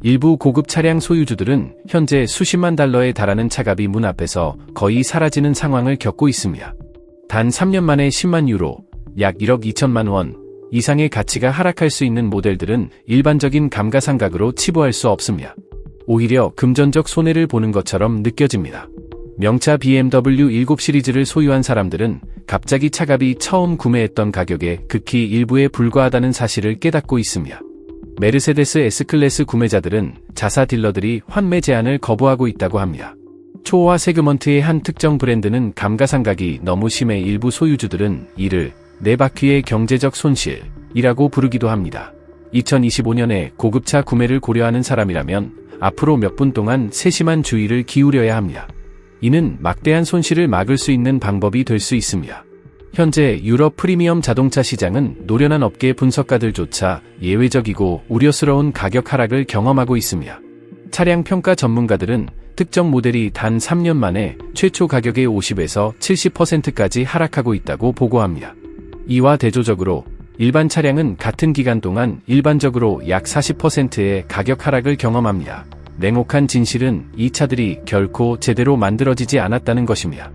일부 고급 차량 소유주들은 현재 수십만 달러에 달하는 차값이 문 앞에서 거의 사라지는 상황을 겪고 있습니다. 단 3년 만에 10만 유로, 약 1억 2천만 원 이상의 가치가 하락할 수 있는 모델들은 일반적인 감가상각으로 치부할 수 없습니다. 오히려 금전적 손해를 보는 것처럼 느껴집니다. 명차 BMW 7 시리즈를 소유한 사람들은 갑자기 차값이 처음 구매했던 가격에 극히 일부에 불과하다는 사실을 깨닫고 있습니다. 메르세데스 S클래스 구매자들은 자사 딜러들이 환매 제한을 거부하고 있다고 합니다. 초호화 세그먼트의 한 특정 브랜드는 감가상각이 너무 심해 일부 소유주들은 이를 네 바퀴의 경제적 손실이라고 부르기도 합니다. 2025년에 고급차 구매를 고려하는 사람이라면 앞으로 몇 분 동안 세심한 주의를 기울여야 합니다. 이는 막대한 손실을 막을 수 있는 방법이 될 수 있습니다. 현재 유럽 프리미엄 자동차 시장은 노련한 업계 분석가들조차 예외적이고 우려스러운 가격 하락을 경험하고 있습니다. 차량 평가 전문가들은 특정 모델이 단 3년 만에 최초 가격의 50에서 70%까지 하락하고 있다고 보고합니다. 이와 대조적으로 일반 차량은 같은 기간 동안 일반적으로 약 40%의 가격 하락을 경험합니다. 냉혹한 진실은 이 차들이 결코 제대로 만들어지지 않았다는 것입니다.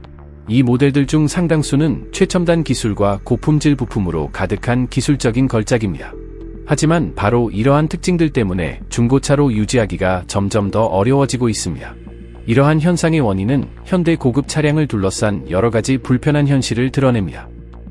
이 모델들 중 상당수는 최첨단 기술과 고품질 부품으로 가득한 기술적인 걸작입니다. 하지만 바로 이러한 특징들 때문에 중고차로 유지하기가 점점 더 어려워지고 있습니다. 이러한 현상의 원인은 현대 고급 차량을 둘러싼 여러 가지 불편한 현실을 드러냅니다.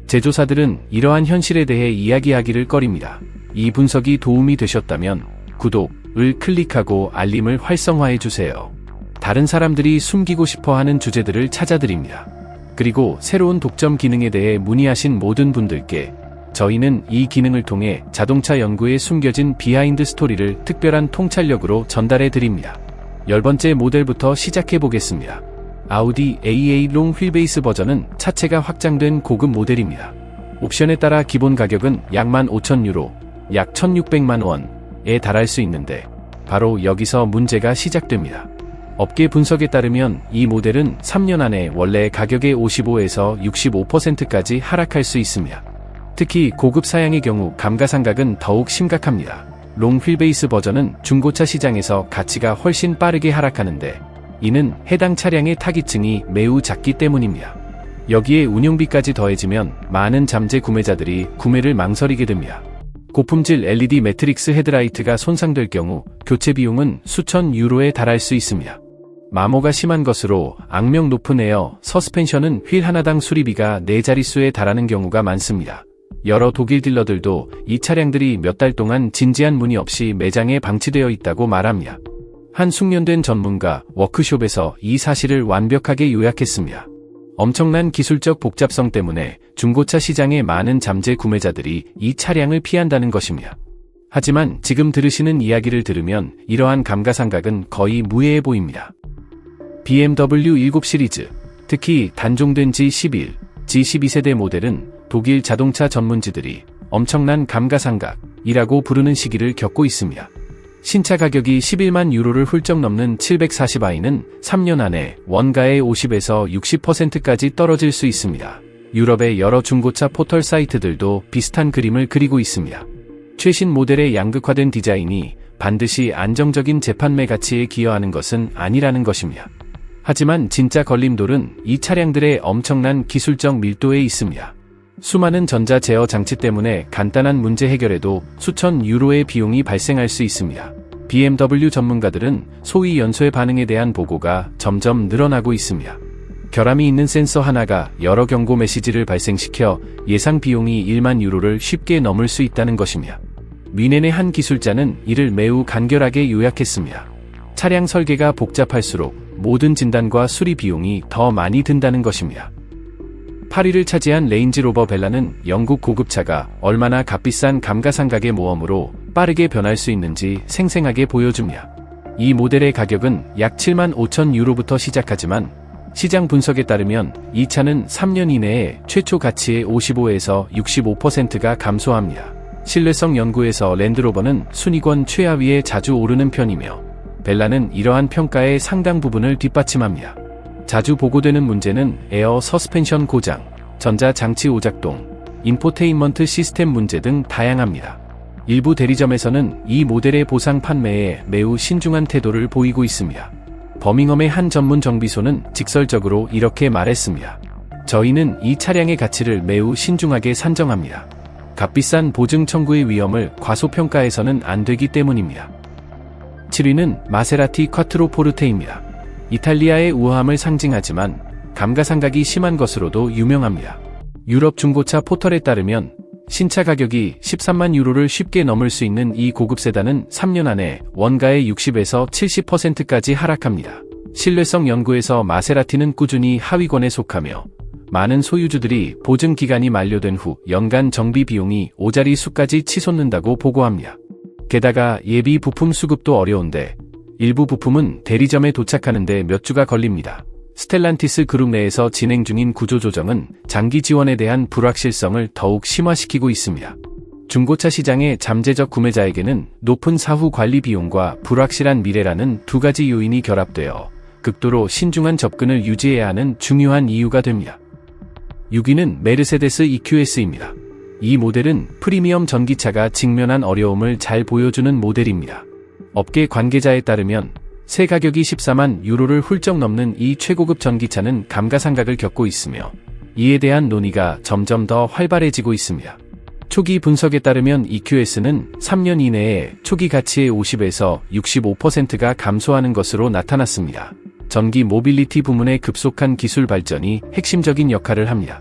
제조사들은 이러한 현실에 대해 이야기하기를 꺼립니다. 이 분석이 도움이 되셨다면 구독을 클릭하고 알림을 활성화해 주세요. 다른 사람들이 숨기고 싶어 하는 주제들을 찾아드립니다. 그리고 새로운 독점 기능에 대해 문의하신 모든 분들께 저희는 이 기능을 통해 자동차 연구에 숨겨진 비하인드 스토리를 특별한 통찰력으로 전달해 드립니다. 열 번째 모델부터 시작해 보겠습니다. 아우디 AA 롱 휠베이스 버전은 차체가 확장된 고급 모델입니다. 옵션에 따라 기본 가격은 약 15,000유로, 약 1,600만 원에 달할 수 있는데 바로 여기서 문제가 시작됩니다. 업계 분석에 따르면 이 모델은 3년 안에 원래 가격의 55에서 65%까지 하락할 수 있습니다. 특히 고급 사양의 경우 감가상각은 더욱 심각합니다. 롱 휠베이스 버전은 중고차 시장에서 가치가 훨씬 빠르게 하락하는데 이는 해당 차량의 타깃층이 매우 작기 때문입니다. 여기에 운용비까지 더해지면 많은 잠재 구매자들이 구매를 망설이게 됩니다. 고품질 LED 매트릭스 헤드라이트가 손상될 경우 교체 비용은 수천 유로에 달할 수 있습니다. 마모가 심한 것으로 악명 높은 에어 서스펜션은 휠 하나당 수리비가 네 자릿수에 달하는 경우가 많습니다. 여러 독일 딜러들도 이 차량들이 몇 달 동안 진지한 문의 없이 매장에 방치되어 있다고 말합니다. 한 숙련된 전문가 워크숍에서 이 사실을 완벽하게 요약했습니다. 엄청난 기술적 복잡성 때문에 중고차 시장의 많은 잠재 구매자들이 이 차량을 피한다는 것입니다. 하지만 지금 들으시는 이야기를 들으면 이러한 감가상각은 거의 무해해 보입니다. BMW 7 시리즈, 특히 단종된 G11, G12세대 모델은 독일 자동차 전문지들이 엄청난 감가상각이라고 부르는 시기를 겪고 있습니다. 신차 가격이 11만 유로를 훌쩍 넘는 740i는 3년 안에 원가의 50에서 60%까지 떨어질 수 있습니다. 유럽의 여러 중고차 포털 사이트들도 비슷한 그림을 그리고 있습니다. 최신 모델의 양극화된 디자인이 반드시 안정적인 재판매 가치에 기여하는 것은 아니라는 것입니다. 하지만 진짜 걸림돌은 이 차량들의 엄청난 기술적 밀도에 있습니다. 수많은 전자 제어 장치 때문에 간단한 문제 해결에도 수천 유로의 비용이 발생할 수 있습니다. BMW 전문가들은 소위 연소의 반응에 대한 보고가 점점 늘어나고 있습니다. 결함이 있는 센서 하나가 여러 경고 메시지를 발생시켜 예상 비용이 1만 유로를 쉽게 넘을 수 있다는 것입니다. 미넨의 한 기술자는 이를 매우 간결하게 요약했습니다. 차량 설계가 복잡할수록 모든 진단과 수리 비용이 더 많이 든다는 것입니다. 8위를 차지한 레인지로버 벨라는 영국 고급차가 얼마나 값비싼 감가상각의 모험으로 빠르게 변할 수 있는지 생생하게 보여줍니다. 이 모델의 가격은 약 7만 5천 유로부터 시작하지만 시장 분석에 따르면 이 차는 3년 이내에 최초 가치의 55에서 65%가 감소합니다. 신뢰성 연구에서 랜드로버는 순위권 최하위에 자주 오르는 편이며 벨라는 이러한 평가의 상당 부분을 뒷받침합니다. 자주 보고되는 문제는 에어 서스펜션 고장, 전자 장치 오작동, 인포테인먼트 시스템 문제 등 다양합니다. 일부 대리점에서는 이 모델의 보상 판매에 매우 신중한 태도를 보이고 있습니다. 버밍엄의 한 전문 정비소는 직설적으로 이렇게 말했습니다. 저희는 이 차량의 가치를 매우 신중하게 산정합니다. 값비싼 보증 청구의 위험을 과소평가해서는 안 되기 때문입니다. 7위는 마세라티 콰트로 포르테입니다. 이탈리아의 우아함을 상징하지만 감가상각이 심한 것으로도 유명합니다. 유럽 중고차 포털에 따르면 신차 가격이 13만 유로를 쉽게 넘을 수 있는 이 고급 세단은 3년 안에 원가의 60에서 70%까지 하락합니다. 신뢰성 연구에서 마세라티는 꾸준히 하위권에 속하며 많은 소유주들이 보증 기간이 만료된 후 연간 정비 비용이 5자리 수까지 치솟는다고 보고합니다. 게다가 예비 부품 수급도 어려운데 일부 부품은 대리점에 도착하는데 몇 주가 걸립니다. 스텔란티스 그룹 내에서 진행 중인 구조조정은 장기 지원에 대한 불확실성을 더욱 심화시키고 있습니다. 중고차 시장의 잠재적 구매자에게는 높은 사후 관리 비용과 불확실한 미래라는 두 가지 요인이 결합되어 극도로 신중한 접근을 유지해야 하는 중요한 이유가 됩니다. 6위는 메르세데스 EQS입니다. 이 모델은 프리미엄 전기차가 직면한 어려움을 잘 보여주는 모델입니다. 업계 관계자에 따르면 새 가격이 14만 유로를 훌쩍 넘는 이 최고급 전기차는 감가상각을 겪고 있으며 이에 대한 논의가 점점 더 활발해지고 있습니다. 초기 분석에 따르면 EQS는 3년 이내에 초기 가치의 50에서 65%가 감소하는 것으로 나타났습니다. 전기 모빌리티 부문의 급속한 기술 발전이 핵심적인 역할을 합니다.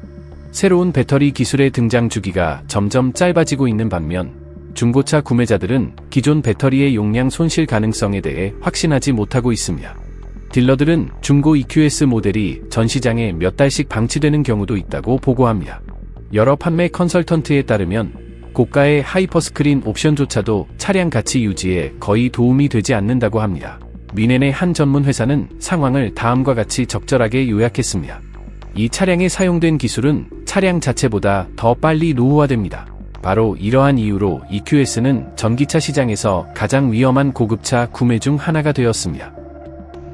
새로운 배터리 기술의 등장 주기가 점점 짧아지고 있는 반면 중고차 구매자들은 기존 배터리의 용량 손실 가능성에 대해 확신하지 못하고 있습니다. 딜러들은 중고 EQS 모델이 전 시장에 몇 달씩 방치되는 경우도 있다고 보고합니다. 여러 판매 컨설턴트에 따르면 고가의 하이퍼스크린 옵션조차도 차량 가치 유지에 거의 도움이 되지 않는다고 합니다. 미넨의 한 전문 회사는 상황을 다음과 같이 적절하게 요약했습니다. 이 차량에 사용된 기술은 차량 자체보다 더 빨리 노후화됩니다. 바로 이러한 이유로 EQS는 전기차 시장에서 가장 위험한 고급차 구매 중 하나가 되었습니다.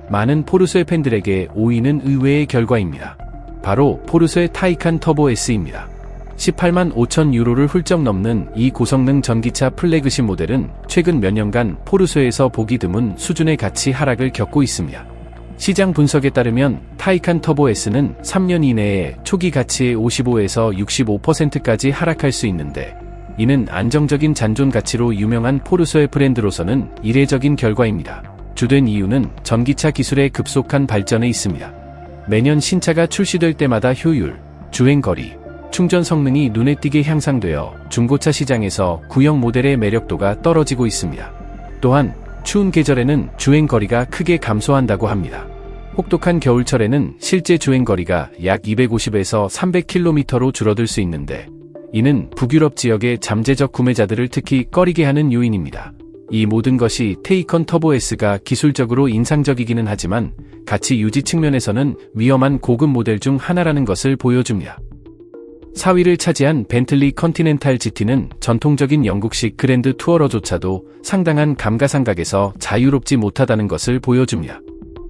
많은 포르쉐 팬들에게 5위는 의외의 결과입니다. 바로 포르쉐 타이칸 터보 S입니다. 18만 5천 유로를 훌쩍 넘는 이 고성능 전기차 플래그십 모델은 최근 몇 년간 포르쉐에서 보기 드문 수준의 가치 하락을 겪고 있습니다. 시장 분석에 따르면 타이칸 터보 S는 3년 이내에 초기 가치의 55에서 65%까지 하락할 수 있는데 이는 안정적인 잔존 가치로 유명한 포르쉐 브랜드로서는 이례적인 결과입니다. 주된 이유는 전기차 기술의 급속한 발전에 있습니다. 매년 신차가 출시될 때마다 효율, 주행 거리, 충전 성능이 눈에 띄게 향상되어 중고차 시장에서 구형 모델의 매력도가 떨어지고 있습니다. 또한 추운 계절에는 주행거리가 크게 감소한다고 합니다. 혹독한 겨울철에는 실제 주행거리가 약 250에서 300km로 줄어들 수 있는데 이는 북유럽 지역의 잠재적 구매자들을 특히 꺼리게 하는 요인입니다. 이 모든 것이 테이컨 터보 S가 기술적으로 인상적이기는 하지만 가치 유지 측면에서는 위험한 고급 모델 중 하나라는 것을 보여줍니다. 4위를 차지한 벤틀리 컨티넨탈 GT는 전통적인 영국식 그랜드 투어러조차도 상당한 감가상각에서 자유롭지 못하다는 것을 보여줍니다.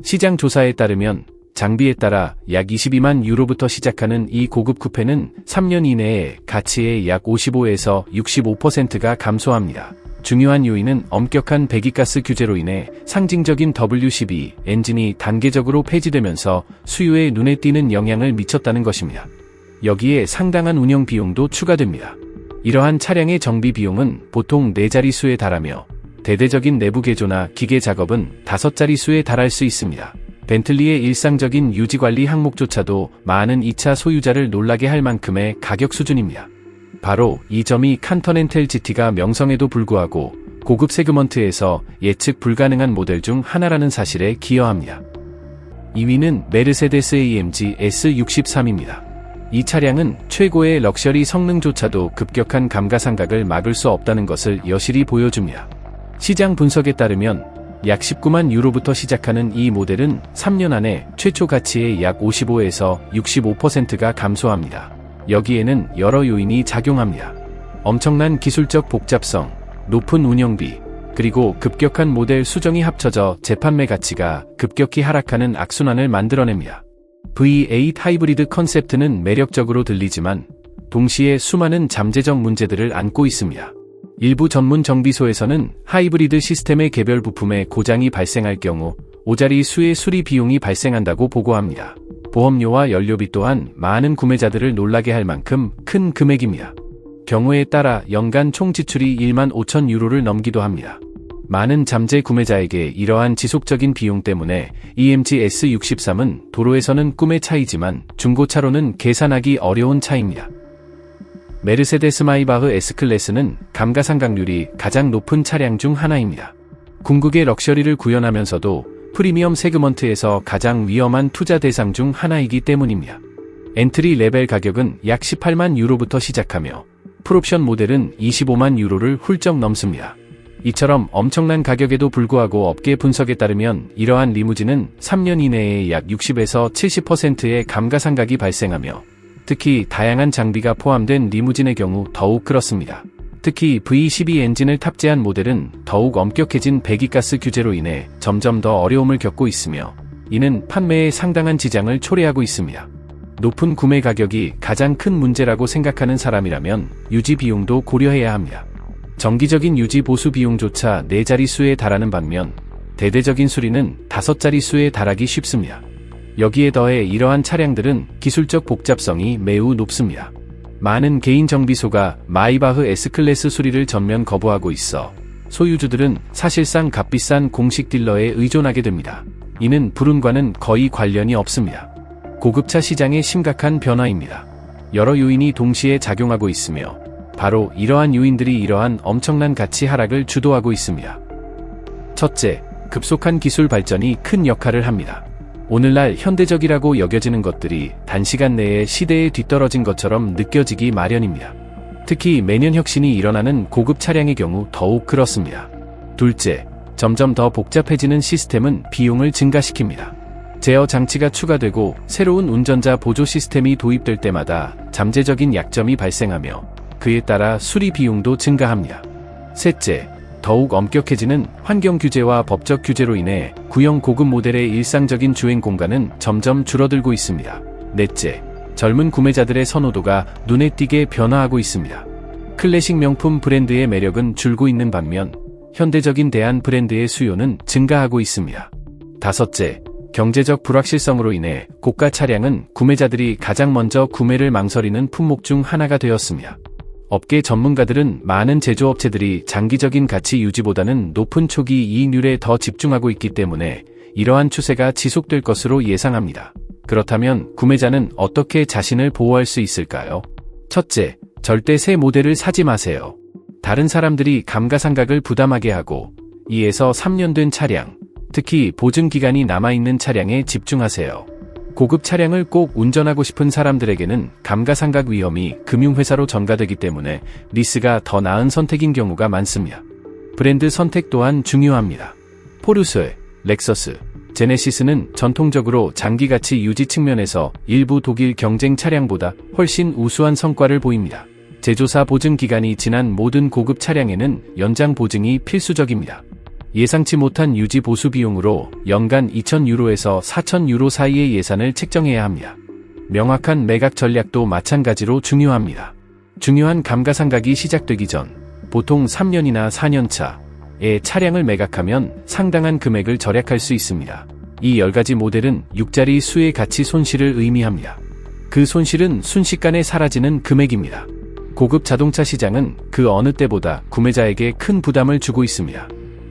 시장 조사에 따르면 장비에 따라 약 22만 유로부터 시작하는 이 고급 쿠페는 3년 이내에 가치의 약 55에서 65%가 감소합니다. 중요한 요인은 엄격한 배기가스 규제로 인해 상징적인 W12 엔진이 단계적으로 폐지되면서 수요에 눈에 띄는 영향을 미쳤다는 것입니다. 여기에 상당한 운영 비용도 추가됩니다. 이러한 차량의 정비 비용은 보통 4자릿수에 달하며 대대적인 내부 개조나 기계 작업은 5자릿수에 달할 수 있습니다. 벤틀리의 일상적인 유지관리 항목조차도 많은 2차 소유자를 놀라게 할 만큼의 가격 수준입니다. 바로 이 점이 칸터넨텔 GT가 명성에도 불구하고 고급 세그먼트에서 예측 불가능한 모델 중 하나라는 사실에 기여합니다. 2위는 메르세데스 AMG S63입니다. 이 차량은 최고의 럭셔리 성능조차도 급격한 감가상각을 막을 수 없다는 것을 여실히 보여줍니다. 시장 분석에 따르면 약 19만 유로부터 시작하는 이 모델은 3년 안에 최초 가치의 약 55에서 65%가 감소합니다. 여기에는 여러 요인이 작용합니다. 엄청난 기술적 복잡성, 높은 운영비, 그리고 급격한 모델 수정이 합쳐져 재판매 가치가 급격히 하락하는 악순환을 만들어냅니다. V8 하이브리드 컨셉트는 매력적으로 들리지만 동시에 수많은 잠재적 문제들을 안고 있습니다. 일부 전문 정비소에서는 하이브리드 시스템의 개별 부품에 고장이 발생할 경우 오자리 수의 수리 비용이 발생한다고 보고합니다. 보험료와 연료비 또한 많은 구매자들을 놀라게 할 만큼 큰 금액입니다. 경우에 따라 연간 총 지출이 1만 5천 유로를 넘기도 합니다. 많은 잠재 구매자에게 이러한 지속적인 비용 때문에 EMG S63은 도로에서는 꿈의 차이지만 중고차로는 계산하기 어려운 차입니다. 메르세데스 마이바흐 S클래스는 감가상각률이 가장 높은 차량 중 하나입니다. 궁극의 럭셔리를 구현하면서도 프리미엄 세그먼트에서 가장 위험한 투자 대상 중 하나이기 때문입니다. 엔트리 레벨 가격은 약 18만 유로부터 시작하며 풀옵션 모델은 25만 유로를 훌쩍 넘습니다. 이처럼 엄청난 가격에도 불구하고 업계 분석에 따르면 이러한 리무진은 3년 이내에 약 60에서 70%의 감가상각이 발생하며 특히 다양한 장비가 포함된 리무진의 경우 더욱 그렇습니다. 특히 V12 엔진을 탑재한 모델은 더욱 엄격해진 배기가스 규제로 인해 점점 더 어려움을 겪고 있으며 이는 판매에 상당한 지장을 초래하고 있습니다. 높은 구매 가격이 가장 큰 문제라고 생각하는 사람이라면 유지 비용도 고려해야 합니다. 정기적인 유지 보수 비용조차 4자릿수에 달하는 반면 대대적인 수리는 5자릿수에 달하기 쉽습니다. 여기에 더해 이러한 차량들은 기술적 복잡성이 매우 높습니다. 많은 개인 정비소가 마이바흐 S클래스 수리를 전면 거부하고 있어 소유주들은 사실상 값비싼 공식 딜러에 의존하게 됩니다. 이는 불운과는 거의 관련이 없습니다. 고급차 시장의 심각한 변화입니다. 여러 요인이 동시에 작용하고 있으며 바로 이러한 요인들이 이러한 엄청난 가치 하락을 주도하고 있습니다. 첫째, 급속한 기술 발전이 큰 역할을 합니다. 오늘날 현대적이라고 여겨지는 것들이 단시간 내에 시대에 뒤떨어진 것처럼 느껴지기 마련입니다. 특히 매년 혁신이 일어나는 고급 차량의 경우 더욱 그렇습니다. 둘째, 점점 더 복잡해지는 시스템은 비용을 증가시킵니다. 제어 장치가 추가되고 새로운 운전자 보조 시스템이 도입될 때마다 잠재적인 약점이 발생하며 그에 따라 수리 비용도 증가합니다. 셋째, 더욱 엄격해지는 환경 규제와 법적 규제로 인해 구형 고급 모델의 일상적인 주행 공간은 점점 줄어들고 있습니다. 넷째, 젊은 구매자들의 선호도가 눈에 띄게 변화하고 있습니다. 클래식 명품 브랜드의 매력은 줄고 있는 반면 현대적인 대한 브랜드의 수요는 증가하고 있습니다. 다섯째, 경제적 불확실성으로 인해 고가 차량은 구매자들이 가장 먼저 구매를 망설이는 품목 중 하나가 되었습니다. 업계 전문가들은 많은 제조업체들이 장기적인 가치 유지보다는 높은 초기 이익률에 더 집중하고 있기 때문에 이러한 추세가 지속될 것으로 예상합니다. 그렇다면 구매자는 어떻게 자신을 보호할 수 있을까요? 첫째, 절대 새 모델을 사지 마세요. 다른 사람들이 감가상각을 부담하게 하고 2에서 3년 된 차량, 특히 보증 기간이 남아있는 차량에 집중하세요. 고급 차량을 꼭 운전하고 싶은 사람들에게는 감가상각 위험이 금융회사로 전가되기 때문에 리스가 더 나은 선택인 경우가 많습니다. 브랜드 선택 또한 중요합니다. 포르쉐, 렉서스, 제네시스는 전통적으로 장기 가치 유지 측면에서 일부 독일 경쟁 차량보다 훨씬 우수한 성과를 보입니다. 제조사 보증 기간이 지난 모든 고급 차량에는 연장 보증이 필수적입니다. 예상치 못한 유지 보수 비용으로 연간 2,000유로에서 4,000유로 사이의 예산을 책정해야 합니다. 명확한 매각 전략도 마찬가지로 중요합니다. 중요한 감가상각이 시작되기 전 보통 3년이나 4년 차에 차량을 매각하면 상당한 금액을 절약할 수 있습니다. 이 10가지 모델은 6자리 수의 가치 손실을 의미합니다. 그 손실은 순식간에 사라지는 금액입니다. 고급 자동차 시장은 그 어느 때보다 구매자에게 큰 부담을 주고 있습니다.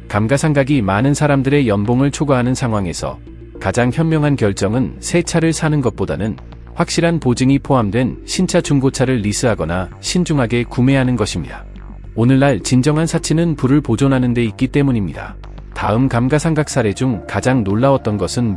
감가상각이 많은 사람들의 연봉을 초과하는 상황에서 가장 현명한 결정은 새 차를 사는 것보다는 확실한 보증이 포함된 신차 중고차를 리스하거나 신중하게 구매하는 것입니다. 오늘날 진정한 사치는 불을 보존하는 데 있기 때문입니다. 다음 감가상각 사례 중 가장 놀라웠던 것은